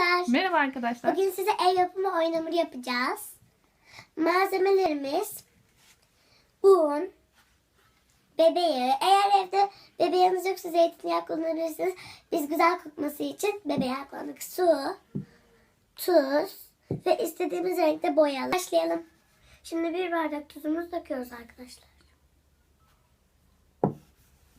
arkadaşlar. Merhaba arkadaşlar. Bugün size ev yapımı oyun hamuru yapacağız. Malzemelerimiz un, bebeği. Eğer evde bebeğiniz yoksa zeytinyağı kullanabilirsiniz. Biz güzel kokması için bebeği kullandık. Su, tuz ve istediğimiz renkte boyayalım. Başlayalım. Şimdi bir bardak tuzumuzu döküyoruz arkadaşlar.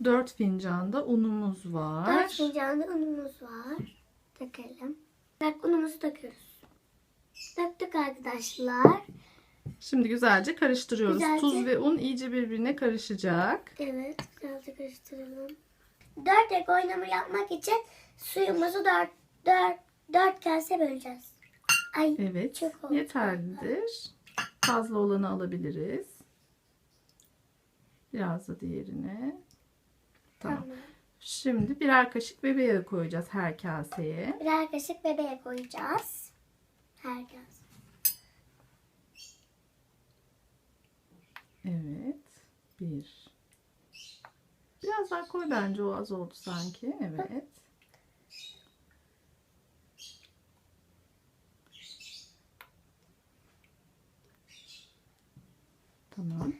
4 fincanda unumuz var. 4 fincanlı unumuz var. Dökelim. Bak unumuzu döküyoruz. Döktük arkadaşlar. Şimdi güzelce karıştırıyoruz. Güzelce. Tuz ve un iyice birbirine karışacak. Evet, birazcık karıştıralım. Dört ek oynamı yapmak için suyumuzu dört, dört, dört kase böleceğiz. Ay, Evet. çok oldu. Yeterlidir. Fazla olanı alabiliriz. Biraz da diğerine. Tamam. Tamam. Şimdi birer kaşık bebe yağı koyacağız her kaseye. Birer kaşık bebeğe koyacağız. Her kase. Evet. Bir. Biraz daha koy bence o az oldu sanki. Evet. Tamam.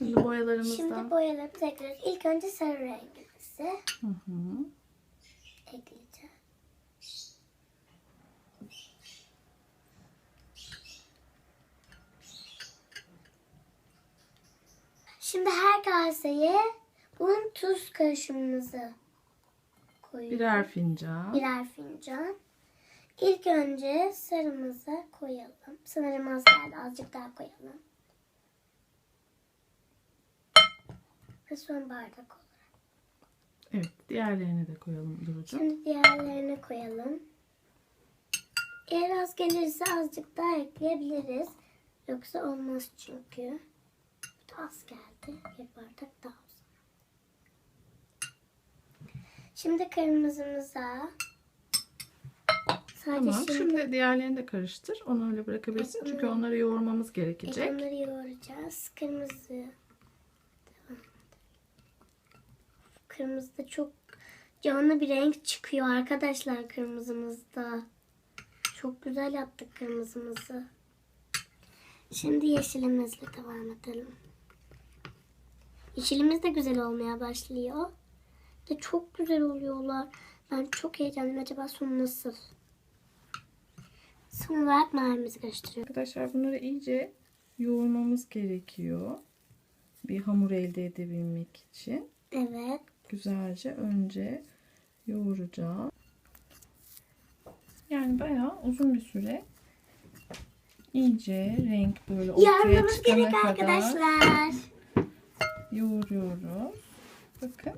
Şimdi boyalarımızdan. Şimdi boyalarımızı ekliyoruz. İlk önce sarı rengimizi Hı hı. ekleyeceğiz. Şimdi her kaseye un tuz karışımımızı koyuyoruz. Birer fincan. birer fincan. İlk önce sarımızı koyalım. Sanırım az geldi. Azıcık daha koyalım. Ve son bardak olarak. Evet. Diğerlerini de koyalım Duru'cum. Şimdi diğerlerini koyalım. Eğer az gelirse azıcık daha ekleyebiliriz. Yoksa olmaz çünkü. Bu da az geldi. Bir bardak daha olsun. Şimdi kırmızımıza sadece Tamam. şimdi, Şimdi diğerlerini de karıştır. Onu öyle bırakabilirsin. Çünkü onları yoğurmamız gerekecek. onları yoğuracağız. Kırmızı. Devam edelim. Kırmızı da çok canlı bir renk çıkıyor arkadaşlar kırmızımızda. Çok güzel yaptık kırmızımızı. Şimdi yeşilimizle devam edelim. Yeşilimiz de güzel olmaya başlıyor. Ve çok güzel oluyorlar. Ben çok heyecanlıyım. Acaba sonu nasıl? Son olarak mavimizi karıştırıyorum. Arkadaşlar bunları iyice yoğurmamız gerekiyor. Bir hamur elde edebilmek için. Evet. Güzelce önce yoğuracağım. Yani bayağı uzun bir süre iyice renk böyle ortaya Yoğurmamız çıkana gerek kadar arkadaşlar. yoğuruyoruz. Bakın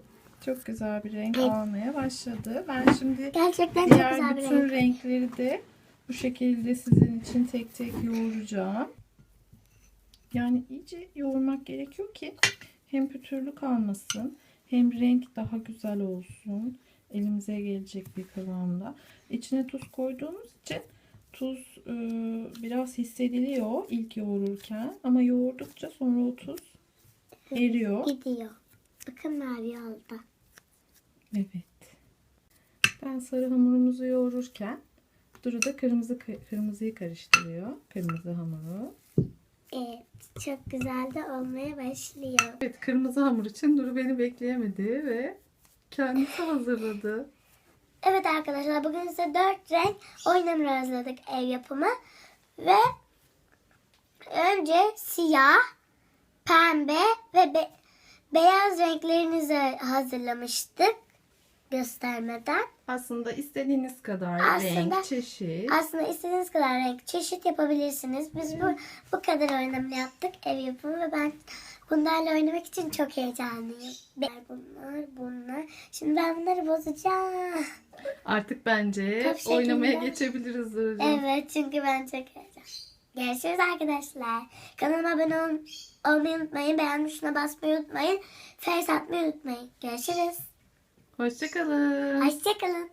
çok güzel bir renk almaya başladı. Ben şimdi Gerçekten çok diğer güzel bir bütün renk. renkleri de bu şekilde sizin için tek tek yoğuracağım. Yani iyice yoğurmak gerekiyor ki hem pütürlü kalmasın hem renk daha güzel olsun. Elimize gelecek bir kıvamda. İçine tuz koyduğumuz için tuz e, biraz hissediliyor ilk yoğururken ama yoğurdukça sonra o tuz eriyor. Gidiyor. Bakın mavi oldu. Evet. Ben sarı hamurumuzu yoğururken Duru da kırmızı kırmızıyı karıştırıyor. Kırmızı hamuru. Evet. Çok güzel de olmaya başlıyor. Evet kırmızı hamur için Duru beni bekleyemedi ve kendisi hazırladı. Evet arkadaşlar bugün size dört renk oyun hamuru hazırladık ev yapımı. Ve önce siyah, pembe ve be- beyaz renklerinizi hazırlamıştık göstermeden. Aslında istediğiniz kadar Aslında- renk, çeşit. Aslında istediğiniz kadar renk çeşit yapabilirsiniz. Biz bu, bu kadar oynamını yaptık ev yapımı ve ben bunlarla oynamak için çok heyecanlıyım. Bunlar bunlar. Şimdi ben bunları bozacağım. Artık bence Top şeklinde. oynamaya geçebiliriz Duru'cum. Evet çünkü ben çok heyecanlıyım. Görüşürüz arkadaşlar. Kanalıma abone ol olmayı unutmayın. Beğen tuşuna basmayı unutmayın. Face atmayı unutmayın. Görüşürüz. Hoşçakalın. Hoşçakalın.